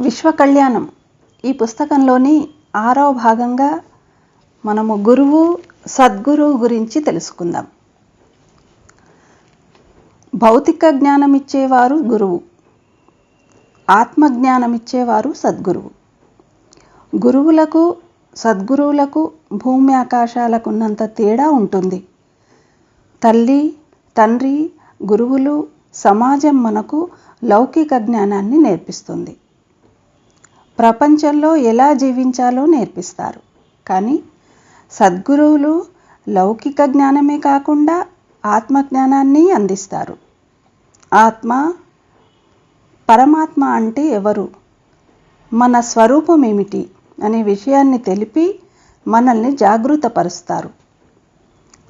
విశ్వకళ్యాణం. ఈ పుస్తకంలోని ఆరవ భాగంగా మనము గురువు సద్గురువు గురించి తెలుసుకుందాం. భౌతిక జ్ఞానం ఇచ్చేవారు గురువు. ఆత్మజ్ఞానం ఇచ్చేవారు సద్గురువు. గురువులకు సద్గురువులకు భూమి ఆకాశాలకున్నంత తేడా ఉంటుంది. తల్లి తండ్రి గురువులు సమాజం మనకు లౌకిక జ్ఞానాన్ని నేర్పిస్తుంది. ప్రపంచంలో ఎలా జీవించాలో నేర్పిస్తారు. కానీ సద్గురువులు లౌకిక జ్ఞానమే కాకుండా ఆత్మజ్ఞానాన్ని అందిస్తారు. ఆత్మ పరమాత్మ అంటే ఎవరు? మన స్వరూపం ఏమిటి అనే విషయాన్ని తెలిపి మనల్ని జాగృతపరుస్తారు.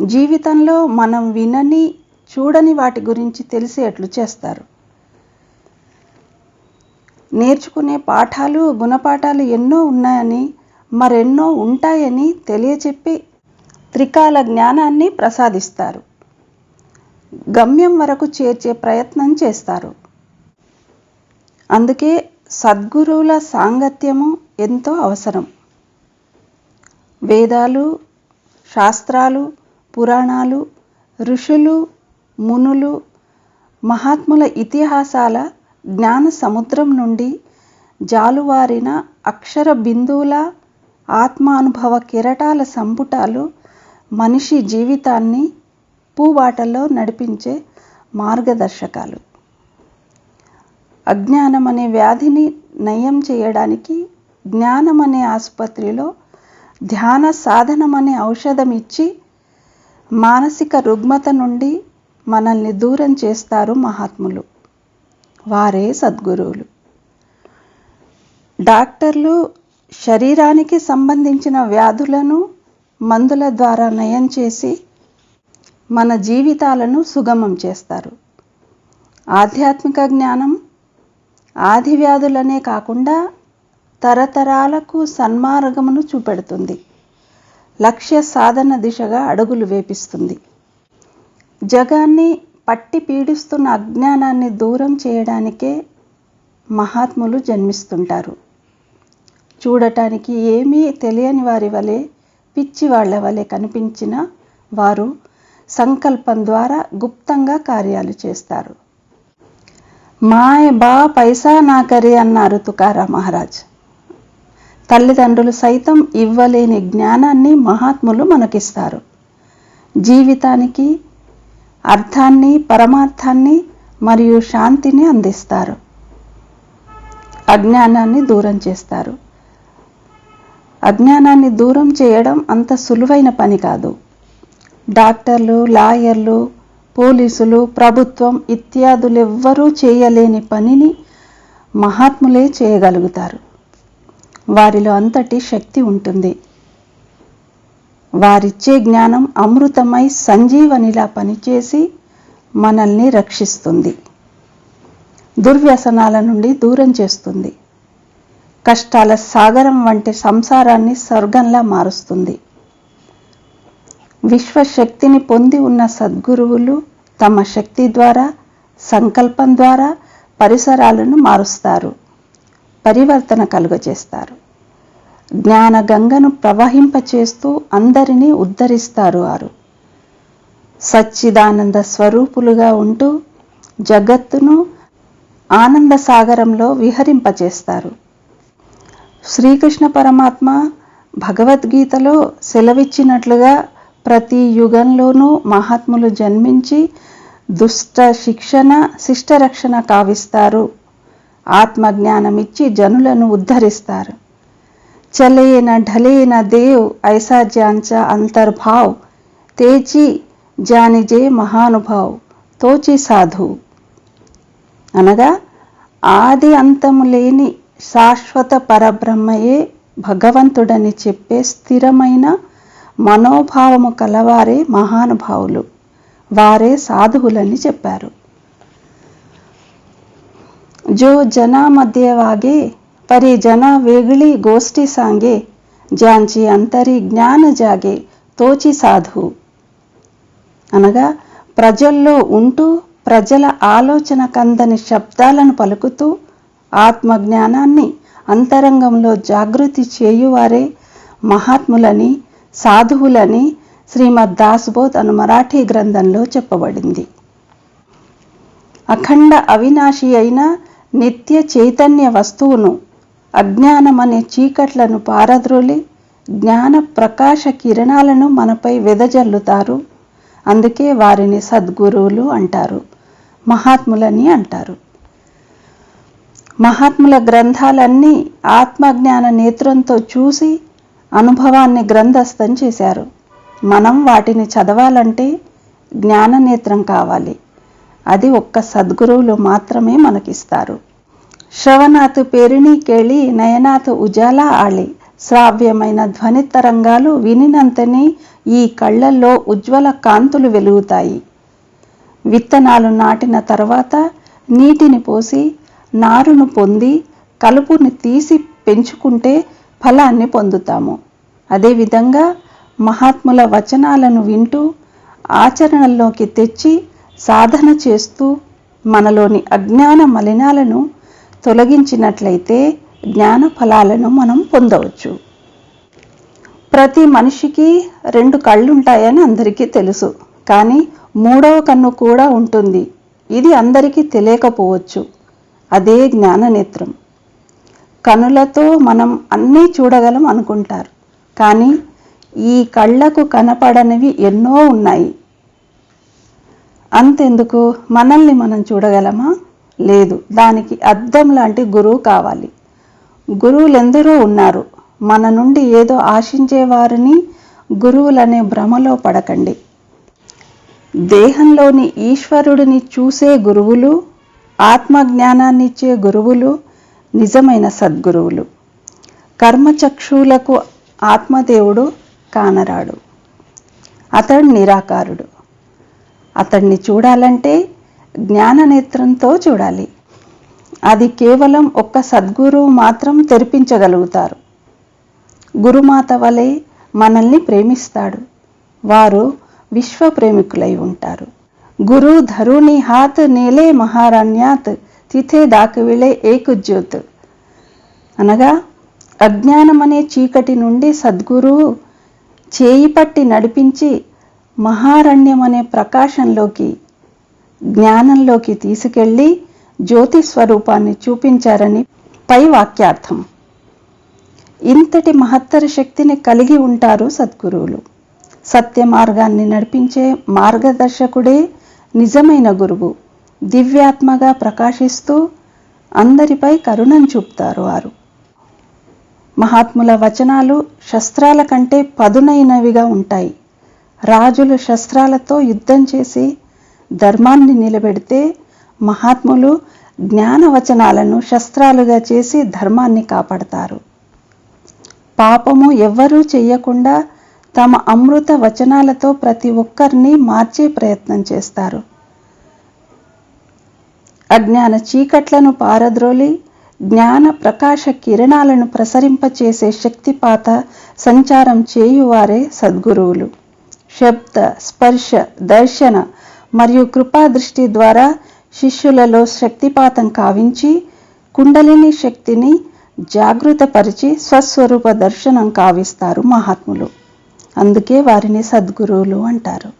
జీవితంలో మనం వినని చూడని వాటి గురించి తెలిసేట్లు చేస్తారు. నేర్చుకునే పాఠాలు గుణపాఠాలు ఎన్నో ఉన్నాయని మరెన్నో ఉంటాయని తెలియచెప్పి త్రికాల జ్ఞానాన్ని ప్రసాదిస్తారు. గమ్యం వరకు చేర్చే ప్రయత్నం చేస్తారు. అందుకే సద్గురువుల సాంగత్యము ఎంతో అవసరం. వేదాలు శాస్త్రాలు పురాణాలు ఋషులు మునులు మహాత్ముల ఇతిహాసాల జ్ఞాన సముద్రం నుండి జాలువారిన అక్షర బిందువుల ఆత్మానుభవ కిరటాల సంపుటాలు మనిషి జీవితాన్ని పూబాటలో నడిపించే మార్గదర్శకాలు. అజ్ఞానం అనే వ్యాధిని నయం చేయడానికి జ్ఞానం అనే ఆసుపత్రిలో ధ్యాన సాధనం అనే ఔషధం ఇచ్చి మానసిక రుగ్మత నుండి మనల్ని దూరం చేస్తారు మహాత్ములు. వారే సద్గురువులు. డాక్టర్లు శరీరానికి సంబంధించిన వ్యాధులను మందుల ద్వారా నయం చేసి మన జీవితాలను సుగమం చేస్తారు. ఆధ్యాత్మిక జ్ఞానం ఆది వ్యాధులనే కాకుండా తరతరాలకు సన్మార్గమును చూపెడుతుంది. లక్ష్య సాధన దిశగా అడుగులు వేపిస్తుంది. జగాన్ని పట్టి పీడిస్తున్న అజ్ఞానాన్ని దూరం చేయడానికే మహాత్ములు జన్మిస్తుంటారు. చూడటానికి ఏమీ తెలియని వారి వలె పిచ్చి వాళ్ళ వలె కనిపించిన వారు సంకల్పం ద్వారా గుప్తంగా కార్యాలు చేస్తారు. మాయ బా పైసా నాకరి అన్నారు తుకారా మహారాజ్. తల్లిదండ్రులు సైతం ఇవ్వలేని జ్ఞానాన్ని మహాత్ములు మనకిస్తారు. జీవితానికి అర్థాన్ని పరమార్థాన్ని మరియు శాంతిని అందిస్తారు. అజ్ఞానాన్ని దూరం చేస్తారు. అజ్ఞానాన్ని దూరం చేయడం అంత సులువైన పని కాదు. డాక్టర్లు లాయర్లు పోలీసులు ప్రభుత్వం ఇత్యాదులెవ్వరూ చేయలేని పనిని మహాత్ములే చేయగలుగుతారు. వారిలో అంతటి శక్తి ఉంటుంది. వారిచ్చే జ్ఞానం అమృతమై సంజీవనిలా పనిచేసి మనల్ని రక్షిస్తుంది. దుర్వ్యసనాల నుండి దూరం చేస్తుంది. కష్టాల సాగరం వంటి సంసారాన్ని స్వర్గంలా మారుస్తుంది. విశ్వశక్తిని పొంది ఉన్న సద్గురువులు తమ శక్తి ద్వారా సంకల్పం ద్వారా పరిసరాలను మారుస్తారు పరివర్తన కలుగజేస్తారు. జ్ఞాన గంగను ప్రవహింపచేస్తూ అందరినీ ఉద్ధరిస్తారు వారు. సచ్చిదానంద స్వరూపులుగా ఉంటూ జగత్తును ఆనంద సాగరంలో విహరింపచేస్తారు. శ్రీకృష్ణ పరమాత్మ భగవద్గీతలో సెలవిచ్చినట్లుగా ప్రతి యుగంలోనూ మహాత్ములు జన్మించి దుష్ట శిక్షణ శిష్టరక్షణ కావిస్తారు. ఆత్మజ్ఞానమిచ్చి జనులను ఉద్ధరిస్తారు. चलेन ढलेन దేవ్ ऐसा జాంచ అంతర్భావ్ తేచి జానిజే మహానుభావ్ తోచి సాధు. అనగా ఆది అంతము లేని శాశ్వత పరబ్రహ్మయే భగవంతుడని చెప్పే స్థిరమైన మనోభావము కలవారే మహానుభావులు. వారే సాధువులని చెప్పారు. జో జనా మధ్య వాగే పరి జన వేగిళి గోష్ఠి సాంగే अंतरी అంతరి జ్ఞాన జాగే తోచి సాధు. అనగా ప్రజల్లో ఉంటూ ప్రజల ఆలోచన కందని శబ్దాలను పలుకుతూ ఆత్మజ్ఞానాన్ని అంతరంగంలో జాగృతి చేయువారే మహాత్ములని సాధువులని శ్రీమద్ దాస్బోధ్ అను మరాఠీ గ్రంథంలో చెప్పబడింది. అఖండ అవినాశి అయిన నిత్య చైతన్య వస్తువును అజ్ఞానమనే చీకట్లను పారద్రోలి జ్ఞాన ప్రకాశ కిరణాలను మనపై వెదజల్లుతారు. అందుకే వారిని సద్గురువులు అంటారు మహాత్ములని అంటారు. మహాత్ముల గ్రంథాలన్నీ ఆత్మజ్ఞాన నేత్రంతో చూసి అనుభవాన్ని గ్రంథస్థం చేశారు. మనం వాటిని చదవాలంటే జ్ఞాన నేత్రం కావాలి. అది ఒక్క సద్గురువులు మాత్రమే మనకిస్తారు. శ్రవణాత్ పేరిణి కేళి నయనాత్ ఉజాలా ఆళి. శ్రావ్యమైన ధ్వని తరంగాలు వినినంతనే ఈ కళ్ళల్లో ఉజ్వల కాంతులు వెలుగుతాయి. విత్తనాలు నాటిన తర్వాత నీటిని పోసి నారును పొంది కలుపుని తీసి పెంచుకుంటే ఫలాన్ని పొందుతాము. అదేవిధంగా మహాత్ముల వచనాలను వింటూ ఆచరణలోకి తెచ్చి సాధన చేస్తూ మనలోని అజ్ఞాన మలినాలను తొలగించినట్లయితే జ్ఞాన ఫలాలను మనం పొందవచ్చు. ప్రతి మనిషికి రెండు కళ్ళుంటాయని అందరికీ తెలుసు. కానీ మూడవ కన్ను కూడా ఉంటుంది. ఇది అందరికీ తెలియకపోవచ్చు. అదే జ్ఞాననేత్రం కనులతో మనం అన్నీ చూడగలం అనుకుంటారు. కానీ ఈ కళ్ళకు కనపడనివి ఎన్నో ఉన్నాయి. అంతెందుకు? మనల్ని మనం చూడగలమా? లేదు. దానికి అద్దం లాంటి గురువు కావాలి. గురువులెందరో ఉన్నారు. మన నుండి ఏదో ఆశించేవారిని గురువులనే భ్రమలో పడకండి. దేహంలోని ఈశ్వరుడిని చూసే గురువులు ఆత్మజ్ఞానాన్నిచ్చే గురువులు నిజమైన సద్గురువులు. కర్మచక్షువులకు ఆత్మదేవుడు కానరాడు. అతడు నిరాకారుడు. అతన్ని చూడాలంటే జ్ఞాననేత్రంతో చూడాలి. అది కేవలం ఒక్క సద్గురువు మాత్రం తెరిపించగలుగుతారు. గురుమాత వలె మనల్ని ప్రేమిస్తాడు. వారు విశ్వ ప్రేమికులై ఉంటారు. గురు ధరుని హాత్ నేలే మహారణ్యాత్ తిథే దాకవిలే ఏకుజ్యోత్. అనగా అజ్ఞానమనే చీకటి నుండి సద్గురువు చేయి పట్టి నడిపించి మహారణ్యమనే ప్రకాశంలోకి జ్ఞానంలోకి తీసుకెళ్ళి జ్యోతి స్వరూపాన్ని చూపించారని పై వాక్యార్థం. ఇంతటి మహత్తర శక్తిని కలిగి ఉంటారు సద్గురువులు. సత్య మార్గాన్ని నడిపించే మార్గదర్శకుడే నిజమైన గురువు. దివ్యాత్మగా ప్రకాశిస్తూ అందరిపై కరుణం చూపుతారు వారు. మహాత్ముల వచనాలు శస్త్రాల కంటే పదునైనవిగా ఉంటాయి. రాజులు శస్త్రాలతో యుద్ధం చేసి ధర్మాన్ని నిలబెడితే మహాత్ములు జ్ఞానవచనాలను శస్త్రాలుగా చేసి ధర్మాన్ని కాపాడతారు. పాపము ఎవ్వరూ చెయ్యకుండా తమ అమృత వచనాలతో ప్రతి ఒక్కరిని మార్చే ప్రయత్నం చేస్తారు. అజ్ఞాన చీకట్లను పారద్రోలి జ్ఞాన ప్రకాశ కిరణాలను ప్రసరింపచేసే శక్తిపాత సంచారం చేయువారే సద్గురువులు. శబ్ద స్పర్శ దర్శన మరియు కృపా దృష్టి ద్వారా శిష్యులలో శక్తిపాతం కావించి కుండలిని శక్తిని జాగృతపరిచి స్వస్వరూప దర్శనం కావిస్తారు మహాత్ములు. అందుకే వారిని సద్గురువులు అంటారు.